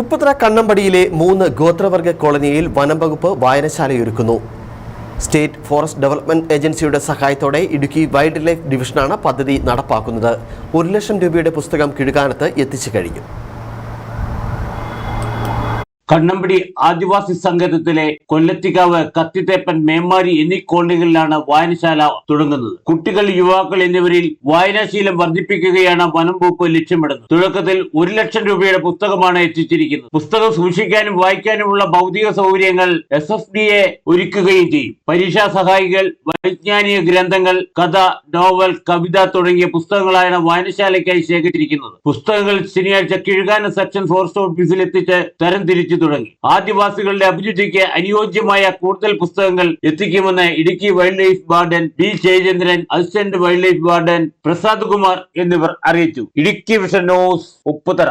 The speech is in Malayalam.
ഉപ്പുതറ കണ്ണമ്പടിയിലെ മൂന്ന് ഗോത്രവർഗ കോളനിയിൽ വനം വകുപ്പ് വായനശാലയൊരുക്കുന്നു. സ്റ്റേറ്റ് ഫോറസ്റ്റ് ഡെവലപ്മെന്റ് ഏജൻസിയുടെ സഹായത്തോടെ ഇടുക്കി വൈൽഡ് ലൈഫ് ഡിവിഷനാണ് പദ്ധതി നടപ്പാക്കുന്നത്. ഒരു ലക്ഷം രൂപയുടെ പുസ്തകം കിഴുകാനത്ത് എത്തിച്ചു കഴിഞ്ഞു. കണ്ണമ്പടി ആദിവാസി സംഗതത്തിലെ കൊല്ലത്തിക്കാവ് കത്തിത്തേപ്പൻ മേമാരി എന്നീ കോളനികളിലാണ് വായനശാല തുടങ്ങുന്നത്. കുട്ടികൾ യുവാക്കൾ എന്നിവരിൽ വായനാശീലം വർദ്ധിപ്പിക്കുകയാണ് വനം ലക്ഷ്യമിടുന്നത്. തുടക്കത്തിൽ ഒരു ലക്ഷം രൂപയുടെ പുസ്തകമാണ് എത്തിച്ചിരിക്കുന്നത്. പുസ്തകം സൂക്ഷിക്കാനും വായിക്കാനുമുള്ള ഭൗതിക സൗകര്യങ്ങൾ എസ് ഒരുക്കുകയും ചെയ്യും. പരീക്ഷാ സഹായികൾ വൈജ്ഞാനിക ഗ്രന്ഥങ്ങൾ കഥ നോവൽ കവിത തുടങ്ങിയ പുസ്തകങ്ങളാണ് വായനശാലയ്ക്കായി ശേഖരിച്ചിരിക്കുന്നത്. പുസ്തകങ്ങൾ ശനിയാഴ്ച കിഴുകാന സെക്ഷൻ ഫോറസ്റ്റ് ഓഫീസിൽ എത്തിച്ച് തരംതിരിച്ചു തുടങ്ങി. ആദിവാസികളുടെ അഭിരുചിക്ക് അനുയോജ്യമായ കൂടുതൽ പുസ്തകങ്ങൾ എത്തിക്കുമെന്ന് Idukki wild life warden B Jayachandran assistant wild life warden Prasad Kumar എന്നിവർ അറിയിച്ചു. Idukki vision news Upputhara.